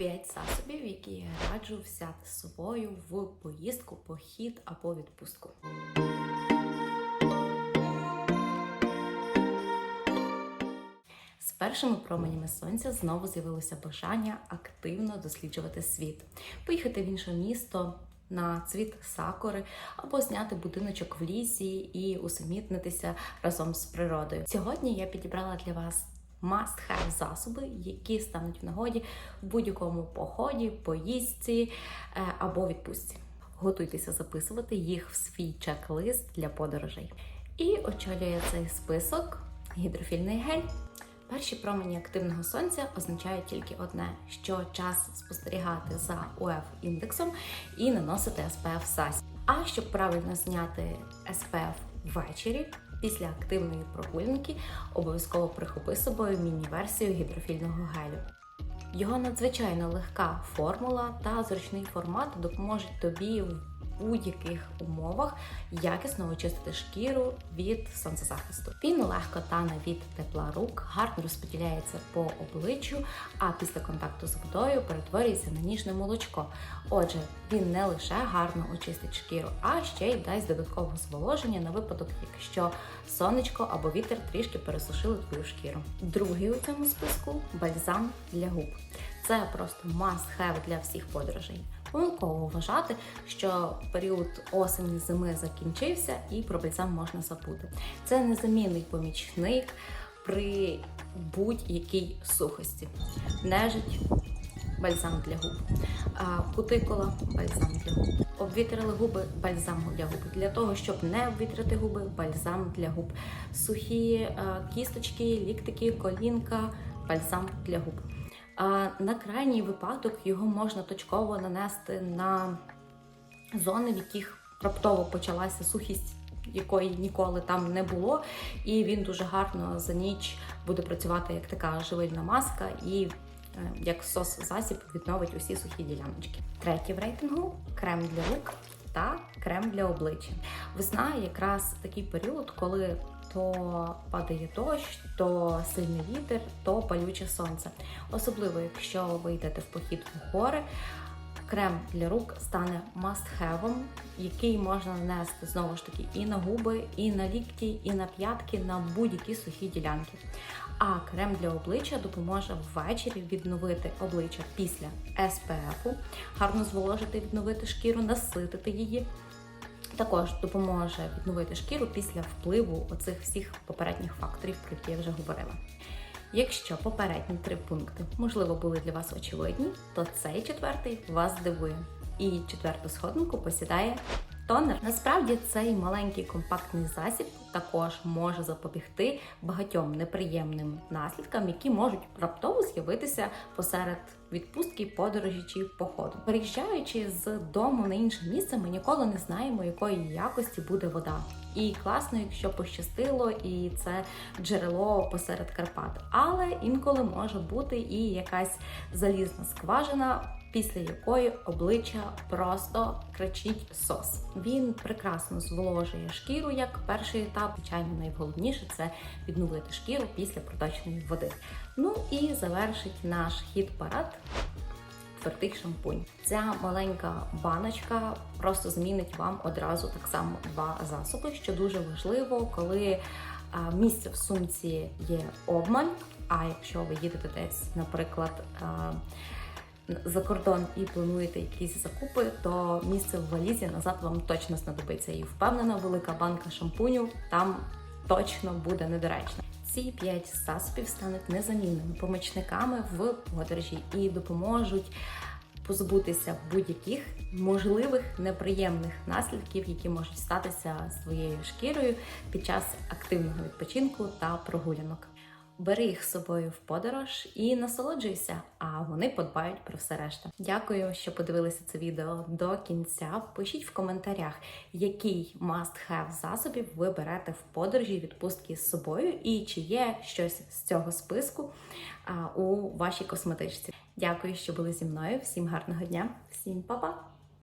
5 засобів, які я раджу взяти з собою в поїздку, похід або відпустку. З першими променями сонця знову з'явилося бажання активно досліджувати світ, поїхати в інше місто на цвіт сакури або зняти будиночок в лісі і усамітнитися разом з природою. Сьогодні я підібрала для вас must-have засоби, які стануть в нагоді в будь-якому поході, поїздці е, або відпустці. Готуйтеся записувати їх в свій чек-лист для подорожей. І очолює цей список гідрофільний гель. Перші промені активного сонця означають тільки одне: що час спостерігати за УФ індексом і наносити SPF засіб. А щоб правильно зняти SPF ввечері після активної прогулянки, обов'язково прихопи собою міні-версію гідрофільного гелю. Його надзвичайно легка формула та зручний формат допоможуть тобі в будь-яких умовах якісно очистити шкіру від сонцезахисту. Він легко тане від тепла рук, гарно розподіляється по обличчю, а після контакту з водою перетворюється на ніжне молочко. Отже, він не лише гарно очистить шкіру, а ще й дасть додаткового зволоження на випадок, якщо сонечко або вітер трішки пересушили твою шкіру. Другий у цьому списку бальзам для губ. Це просто must-have для всіх подорожей. Помилково вважати, що період осені зими закінчився і про бальзам можна забути. Це незамінний помічник при будь-якій сухості. Нежить бальзам для губ, кутикула бальзам для губ. Обвітрили губи бальзам для губ. Для того, щоб не обвітрити губи, бальзам для губ. Сухі кісточки, ліктики, колінка, бальзам для губ. На крайній випадок його можна точково нанести на зони, в яких раптово почалася сухість, якої ніколи там не було, і він дуже гарно за ніч буде працювати як така живильна маска і е, як сос-засіб відновить усі сухі діляночки. Третє в рейтингу крем для рук та крем для обличчя. Весна якраз такий період, коли то падає дощ, то сильний вітер, то палюче сонце. Особливо, якщо ви йдете в похід в гори, крем для рук стане must-have, який можна нанести знову ж таки і на губи, і на лікті, і на п'ятки, на будь-які сухі ділянки. А крем для обличчя допоможе ввечері відновити обличчя після SPF, гарно зволожити, відновити шкіру, наситити її. Також допоможе відновити шкіру після впливу оцих всіх попередніх факторів, про які я вже говорила. Якщо попередні три пункти, можливо, були для вас очевидні, то цей четвертий вас здивує. І четверту сходинку посідає тонер. Насправді цей маленький компактний засіб також може запобігти багатьом неприємним наслідкам, які можуть раптово з'явитися посеред відпустки, подорожі чи походу. Переїжджаючи з дому на інше місце, ми ніколи не знаємо, якої якості буде вода. І класно, якщо пощастило, і це джерело посеред Карпат. Але інколи може бути і якась залізна скважина. Після якої обличчя просто кричить сос. Він прекрасно зволожує шкіру як перший етап. Звичайно, найголовніше це відновити шкіру після проточної води. Ну і завершить наш хід парад твердий шампунь. Ця маленька баночка просто змінить вам одразу так само два засоби, що дуже важливо, коли а, місця в сумці є обмаль. А якщо ви їдете десь, наприклад, а, за кордон і плануєте якісь закупи, то місце в валізі назад вам точно знадобиться. І впевнена, велика банка шампуню там точно буде недоречно. Ці п'ять засобів стануть незамінними помічниками в подорожі і допоможуть позбутися будь-яких можливих неприємних наслідків, які можуть статися з твоєю шкірою під час активного відпочинку та прогулянок. Бери їх з собою в подорож і насолоджуйся, а вони подбають про все решта. Дякую, що подивилися це відео до кінця. Пишіть в коментарях, який must-have засобів ви берете в подорожі відпустки з собою, і чи є щось з цього списку у вашій косметичці. Дякую, що були зі мною. Всім гарного дня, всім па-па!